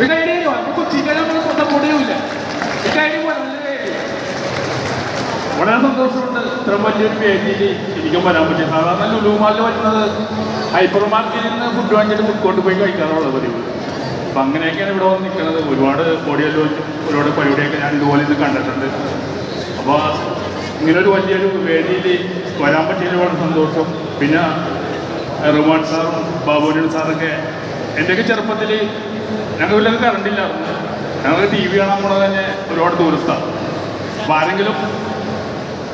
ഒരു അപ്പൊ കൊച്ചിക്കാരെ നമ്മൾ സ്വന്തം പൊടിയുമില്ല ഈ കാര്യം നല്ല ധൈര്യം വളരെ സന്തോഷമുണ്ട്. ഇത്ര വലിയൊരു വേദിയിൽ എനിക്കും വരാൻ പറ്റും. സാധാരണ ലുലുമാലിൽ വരുന്നത് ഹൈപ്പർ മാർക്കറ്റിൽ നിന്ന് ഫുഡ് വാങ്ങിയിട്ട് മുക്കോട്ട് പോയി കഴിക്കാറുള്ള പതിവ്. അപ്പം അങ്ങനെയൊക്കെയാണ് ഇവിടെ വന്ന് നിൽക്കുന്നത് ഒരുപാട് ബോഡിയല്ലോ ഒരുപാട് പരിപാടിയൊക്കെ ഞാൻ ഇതുപോലെ ഇന്ന് കണ്ടിട്ടുണ്ട്. അപ്പോൾ ഇങ്ങനൊരു വലിയൊരു വേദിയിൽ വരാൻ പറ്റിയ ഒരുപാട് സന്തോഷം. പിന്നെ റുമാൻ സാറും ബാബുവിനോട് സാറൊക്കെ എന്റെയൊക്കെ ചെറുപ്പത്തിൽ ഞങ്ങൾ വലിയ കറണ്ടില്ലായിരുന്നു ഞങ്ങൾ ടി വി കാണാൻ പോണത് തന്നെ ഒരുപാട് ദൂരത്താണ് അപ്പം ആരെങ്കിലും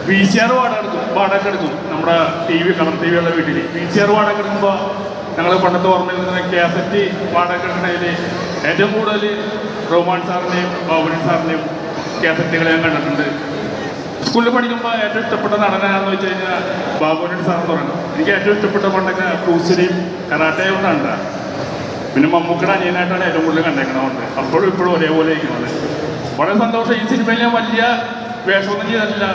വി സി ആർ വാടക എടുക്കും വാടക എടുക്കും നമ്മുടെ T V colour T V ഉള്ള വീട്ടിൽ വി സി ആർ വാടക എടുക്കുമ്പോൾ ഞങ്ങൾ പണ്ടത്തെ ഓർമ്മയിൽ നിന്ന് കാസറ്റ് വാടക എടുക്കുന്നതിൽ ഏറ്റവും കൂടുതൽ റോമാൻ സാറിന്റെയും ബാബുരൻ സാറിന്റെയും കാസറ്റുകൾ ഞാൻ കണ്ടിട്ടുണ്ട്. സ്കൂളിൽ പഠിക്കുമ്പോൾ ഏറ്റവും ഇഷ്ടപ്പെട്ട നടനാണെന്ന് വെച്ച് കഴിഞ്ഞാൽ ബാബുരൻ സാർ എന്ന് പറയുന്നത് എനിക്ക് ഏറ്റവും ഇഷ്ടപ്പെട്ട പണ്ടൊക്കെ ക്രൂസിനെയും കരാട്ടയും കൊണ്ടാണ് പിന്നെ മമ്മൂക്കട അനിയനായിട്ടാണ് ഏറ്റവും കൂടുതൽ കണ്ടേക്കണത്. അപ്പോഴും ഇപ്പോഴും ഒരേപോലെ ഇരിക്കുന്നത്. വളരെ സന്തോഷം. ഈ സിനിമയിൽ ഞാൻ വലിയ വേഷമൊന്നും ചെയ്തിട്ടില്ല.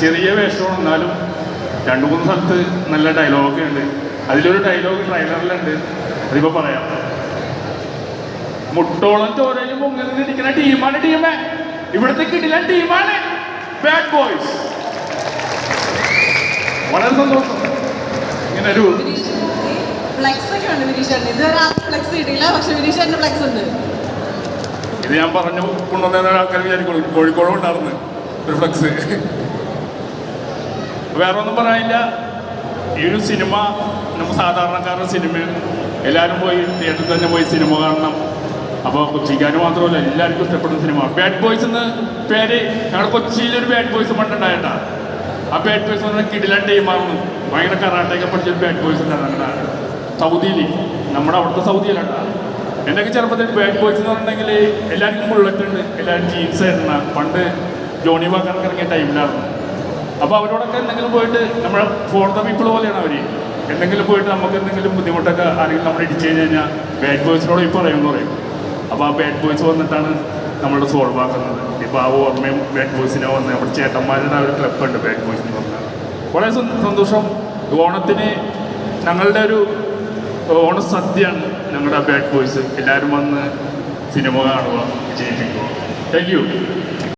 ചെറിയ വേഷമാണ്. എന്നാലും രണ്ട് മൂന്ന് സ്ഥലത്ത് നല്ല ഡയലോഗൊക്കെ ഉണ്ട്. അതിലൊരു ഡയലോഗ് ട്രൈലറിലുണ്ട് അതിപ്പോൾ പറയാം. മുട്ടോളം ചോരയിലും മുങ്ങി നിന്നിരിക്കുന്ന ടീമാണ് ടീമേ. ഇവിടുത്തെ കിടിലൻ ടീമാണ് ബാഡ് ബോയ്സ് വളരെ സന്തോഷം. ഇങ്ങനെ ഒരു ഒക്കെ പക്ഷെ ഉണ്ട്. ഇത് ഞാൻ പറഞ്ഞു കൊണ്ടുവന്ന ആൾക്കാർ വിചാരിക്കുള്ളൂ. കോഴിക്കോട് ഉണ്ടായിരുന്നു ഒരു ഫ്ലക്സ് വേറെ ഒന്നും പറയാനില്ല. ഈ ഒരു സിനിമ നമ്മൾ സാധാരണക്കാരുടെ സിനിമയാണ്. എല്ലാവരും പോയി തിയേറ്ററിൽ തന്നെ പോയി സിനിമ കാണണം. അപ്പോൾ കൊച്ചിക്കാർ മാത്രമല്ല എല്ലാവർക്കും ഇഷ്ടപ്പെടുന്ന സിനിമ. ബാഡ് ബോയ്സ് എന്ന് പേര് ഞങ്ങളുടെ കൊച്ചിയിലൊരു ബാഡ് ബോയ്സ് പണ്ടുണ്ടായിട്ടാണ് ആ ബാഡ് ബോയ്സ് എന്ന് പറഞ്ഞാൽ കിടിലൻ ടീമാണെന്ന് ഭയങ്കര കറാട്ടയൊക്കെ പഠിച്ചൊരു ബാഡ് ബോയ്സ് ഉണ്ടായിരുന്നു സൗദിയിൽ നമ്മുടെ അവിടുത്തെ സൗദിയിലാട്ടാ എന്റെയൊക്കെ ചെറുപ്പത്തിൽ ബാഡ് ബോയ്സ് എന്ന് പറഞ്ഞിട്ടുണ്ടെങ്കിൽ എല്ലാവർക്കും ബുള്ളറ്റ് ഉണ്ട് എല്ലാവരും ജീൻസ് ആയിരുന്ന പണ്ട് ജോണി വാക്കർക്ക് ഇറങ്ങിയ ടൈമിലായിരുന്നു അപ്പോൾ അവരോടൊക്കെ എന്തെങ്കിലും പോയിട്ട് നമ്മൾ ഫോർ ദ പീപ്പിൾ പോലെയാണ് അവർ എന്തെങ്കിലും പോയിട്ട് നമുക്ക് എന്തെങ്കിലും ബുദ്ധിമുട്ടൊക്കെ ആരെങ്കിലും നമ്മൾ ഇടിച്ചു കഴിഞ്ഞ് കഴിഞ്ഞാൽ ബാഡ് ബോയ്സിനോട് ഇപ്പോൾ പറയുമെന്ന് പറയും അപ്പോൾ ആ ബാഡ് ബോയ്സ് വന്നിട്ടാണ് നമ്മളുടെ സോൾവ് ആക്കുന്നത്. ഇപ്പോൾ ആ ഓർമ്മയും ബാഡ് ബോയ്സിനെ വന്ന് നമ്മുടെ ചേട്ടന്മാരുടെ ഒരു ക്ലബ്ബുണ്ട് ബാഡ് ബോയ്സ് എന്ന് പറഞ്ഞാൽ. വളരെ സന്തോഷം. ഓണത്തിന് ഞങ്ങളുടെ ഒരു ഓണസദ്യയാണ് ഞങ്ങളുടെ ബാഡ് ബോയ്സ് എല്ലാവരും വന്ന് സിനിമ കാണുക വിജയിപ്പിക്കുക. Thank you